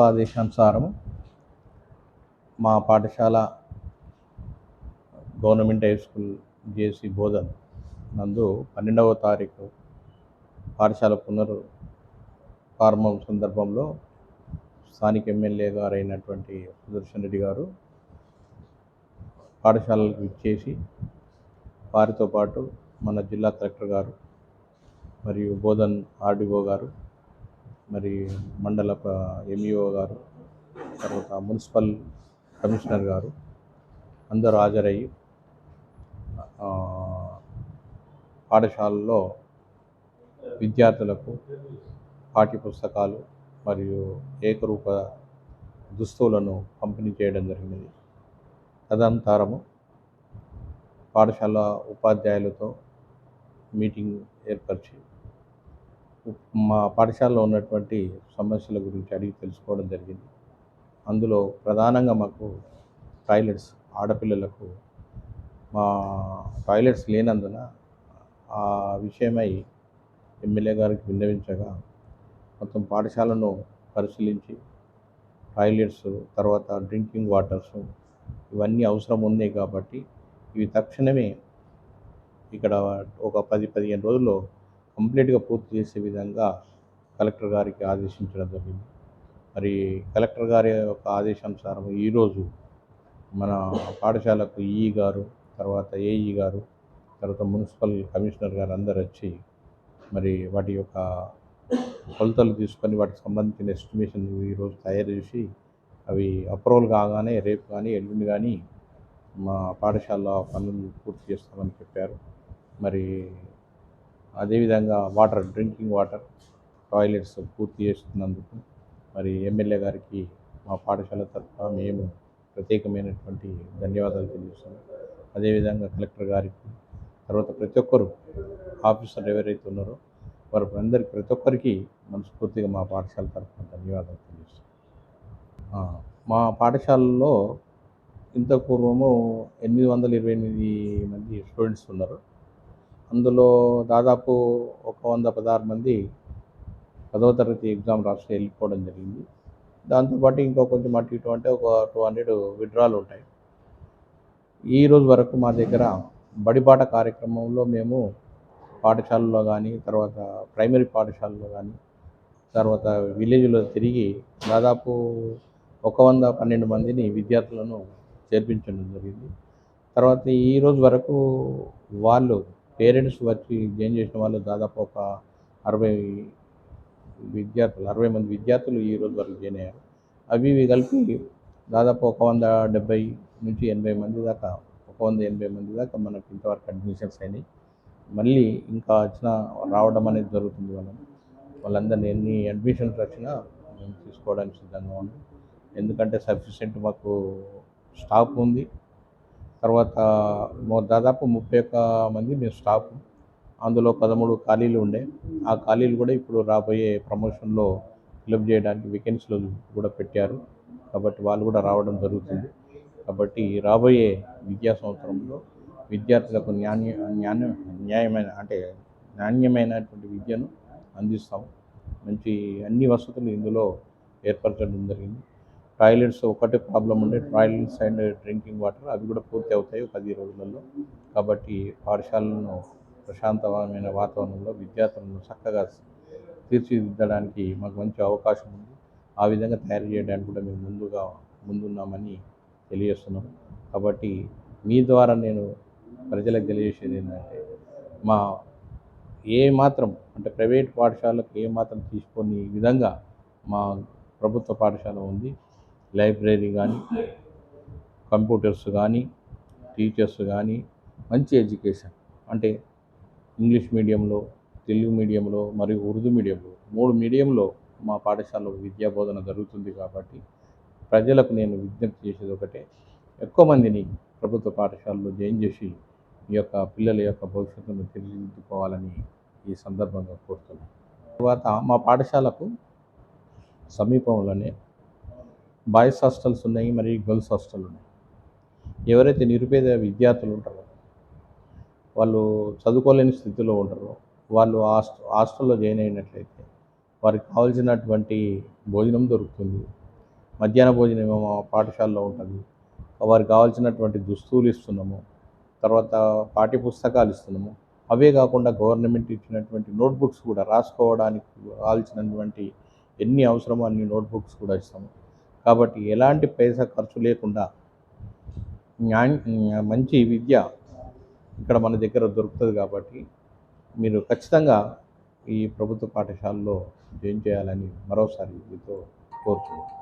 ప్రభుత్వ మా పాఠశాల గవర్నమెంట్ హై స్కూల్ జేసి బోధన్ నందు పన్నెండవ తారీఖు పాఠశాల పునరు ప్రారంభం సందర్భంలో స్థానిక ఎమ్మెల్యే గారు అయినటువంటి సుదర్శన్ రెడ్డి గారు పాఠశాలలకు ఇచ్చేసి వారితో పాటు మన జిల్లా కలెక్టర్ గారు మరియు బోధన్ ఆర్డీఓ గారు మరి మండల ఎంఈఓ గారు తర్వాత మున్సిపల్ కమిషనర్ గారు అందరూ హాజరయ్యి పాఠశాలలో విద్యార్థులకు పాఠ్య పుస్తకాలు మరియు ఏకరూప దుస్తువులను పంపిణీ చేయడం జరిగినది. తదనంతరము పాఠశాల ఉపాధ్యాయులతో మీటింగ్ ఏర్పరిచి మా పాఠశాలలో ఉన్నటువంటి సమస్యల గురించి అడిగి తెలుసుకోవడం జరిగింది. అందులో ప్రధానంగా మాకు టాయిలెట్స్ ఆడపిల్లలకు మా టాయిలెట్స్ లేనందున ఆ విషయమై ఎమ్మెల్యే గారికి విన్నవించగా మొత్తం పాఠశాలను పరిశీలించి టాయిలెట్స్ తర్వాత డ్రింకింగ్ వాటర్స్ ఇవన్నీ అవసరం ఉన్నాయి కాబట్టి ఇవి తక్షణమే ఇక్కడ ఒక పది పదిహేను రోజుల్లో కంప్లీట్గా పూర్తి చేసే విధంగా కలెక్టర్ గారికి ఆదేశించడం జరిగింది. మరి కలెక్టర్ గారి యొక్క ఆదేశానుసారం ఈరోజు మన పాఠశాలకు ఈ గారు తర్వాత ఏఈ గారు తర్వాత మున్సిపల్ కమిషనర్ గారు అందరు వచ్చి మరి వాటి యొక్క కొలతలు తీసుకొని వాటికి సంబంధించిన ఎస్టిమేషన్ ఈరోజు తయారు చేసి అవి అప్రూవల్ కాగానే రేపు కానీ ఎల్లుండి కానీ మా పాఠశాల పనులు పూర్తి చేస్తామని చెప్పారు. మరి అదేవిధంగా వాటర్ డ్రింకింగ్ వాటర్ టాయిలెట్స్ పూర్తి చేస్తున్నందుకు మరి ఎమ్మెల్యే గారికి మా పాఠశాల తరఫున మేము ప్రత్యేకమైనటువంటి ధన్యవాదాలు తెలియజేస్తున్నాం. అదేవిధంగా కలెక్టర్ గారికి తర్వాత ప్రతి ఒక్కరు ఆఫీసర్ ఎవరైతే ఉన్నారో వారు అందరికీ ప్రతి ఒక్కరికి మనస్ఫూర్తిగా మా పాఠశాల తరఫున ధన్యవాదాలు తెలియజేస్తున్నాం. మా పాఠశాలలో ఇంత పూర్వము ఎనిమిది వందల ఇరవై ఎనిమిది మంది స్టూడెంట్స్ ఉన్నారు. అందులో దాదాపు ఒక వంద పదహారు మంది పదవ తరగతి ఎగ్జామ్ రాసి వెళ్ళిపోవడం జరిగింది. దాంతోపాటు ఇంకో కొంచెం అటు ఇటు అంటే ఒక టూ హండ్రెడ్ విడ్రాలు ఉంటాయి. ఈ రోజు వరకు మా దగ్గర బడిపాట కార్యక్రమంలో మేము పాఠశాలలో కానీ తర్వాత ప్రైమరీ పాఠశాలలో కానీ తర్వాత విలేజ్లో తిరిగి దాదాపు ఒక వంద పన్నెండు మందిని విద్యార్థులను చేర్పించడం జరిగింది. తర్వాత ఈ రోజు వరకు వాళ్ళు పేరెంట్స్ వచ్చి జాయిన్ చేసిన వాళ్ళు? దాదాపు ఒక అరవై విద్యార్థులు అరవై మంది విద్యార్థులు ఈ రోజు వరకు జాయిన్ అయ్యారు. అవి ఇవి కలిపి దాదాపు ఒక వంద డెబ్బై నుంచి ఎనభై మంది దాకా ఒక వంద ఎనభై మంది దాకా మనకు ఇంతవరకు అడ్మిషన్స్ అయినాయి. మళ్ళీ ఇంకా వచ్చిన రావడం అనేది జరుగుతుంది వాళ్ళని వాళ్ళందరినీ ఎన్ని అడ్మిషన్స్ వచ్చినా మేము తీసుకోవడానికి సిద్ధంగా ఉన్నాం. ఎందుకంటే సఫిషియెంట్ మాకు స్టాఫ్ ఉంది. తర్వాత దాదాపు ముప్పై ఒక్క మంది మేము స్టాఫ్ అందులో పదమూడు ఖాళీలు ఉండే. ఆ ఖాళీలు కూడా ఇప్పుడు రాబోయే ప్రమోషన్లో ఫిలప్ చేయడానికి వేకెన్సీలు కూడా పెట్టారు. కాబట్టి వాళ్ళు కూడా రావడం జరుగుతుంది. కాబట్టి రాబోయే విద్యా సంవత్సరంలో విద్యార్థులకు న్యాయ న్యాయ న్యాయమైన అంటే నాణ్యమైనటువంటి విద్యను అందిస్తాం. మంచి అన్ని వసతులు ఇందులో ఏర్పరచడం జరిగింది. టాయిలెట్స్ ఒకటే ప్రాబ్లం ఉండే టాయిలెట్స్ అండ్ డ్రింకింగ్ వాటర్ అవి కూడా పూర్తి అవుతాయి పది రోజులలో. కాబట్టి పాఠశాలను ప్రశాంతమైన వాతావరణంలో విద్యార్థులను చక్కగా తీర్చిదిద్దడానికి మాకు మంచి అవకాశం ఉంది. ఆ విధంగా తయారు చేయడానికి కూడా మేము ముందుగా ముందున్నామని తెలియజేస్తున్నాం. కాబట్టి మీ ద్వారా నేను ప్రజలకు తెలియజేసేది ఏంటంటే మా ఏ మాత్రం అంటే ప్రైవేట్ పాఠశాలకు ఏ మాత్రం తీసుకొని విధంగా మా ప్రభుత్వ పాఠశాల ఉంది. లైబ్రరీ కానీ కంప్యూటర్స్ కానీ టీచర్స్ కానీ మంచి ఎడ్యుకేషన్. అంటే ఇంగ్లీష్ మీడియంలో తెలుగు మీడియంలో మరియు ఉర్దూ మీడియంలో. మూడు మీడియంలో మా పాఠశాలలో విద్యా బోధన జరుగుతుంది కాబట్టి ప్రజలకు నేను విజ్ఞప్తి చేసేది ఒకటే. ఎక్కువ మందిని ప్రభుత్వ పాఠశాలలో జాయిన్ చేసి ఈ యొక్క పిల్లల యొక్క భవిష్యత్తును తీర్చిదిద్దుకోవాలని ఈ సందర్భంగా కోరుతున్నాను. తర్వాత మా పాఠశాలకు సమీపంలోనే బాయ్స్ హాస్టల్స్ ఉన్నాయి మరియు గర్ల్స్ హాస్టల్ ఉన్నాయి. ఎవరైతే నిరుపేద విద్యార్థులు ఉంటారో వాళ్ళు చదువుకోలేని స్థితిలో ఉంటారో వాళ్ళు హాస్ట హాస్టల్లో జాయిన్ అయినట్లయితే వారికి కావాల్సినటువంటి భోజనం దొరుకుతుంది. మధ్యాహ్న భోజనం ఏమో మా పాఠశాలలో ఉంటుంది. వారికి కావాల్సినటువంటి దుస్తువులు ఇస్తున్నాము. తర్వాత పాఠ్య పుస్తకాలు ఇస్తున్నాము. అవే కాకుండా గవర్నమెంట్ ఇచ్చినటువంటి నోట్బుక్స్ కూడా రాసుకోవడానికి కావాల్సినటువంటి ఎన్ని అవసరమో అన్ని నోట్బుక్స్ కూడా ఇస్తాము. కాబట్టి ఎలాంటి పైసా ఖర్చు లేకుండా మంచి విద్య ఇక్కడ మన దగ్గర దొరుకుతుంది కాబట్టి మీరు ఖచ్చితంగా ఈ ప్రభుత్వ పాఠశాలలో జాయిన్ చేయాలని మరోసారి మీతో కోరుతున్నాను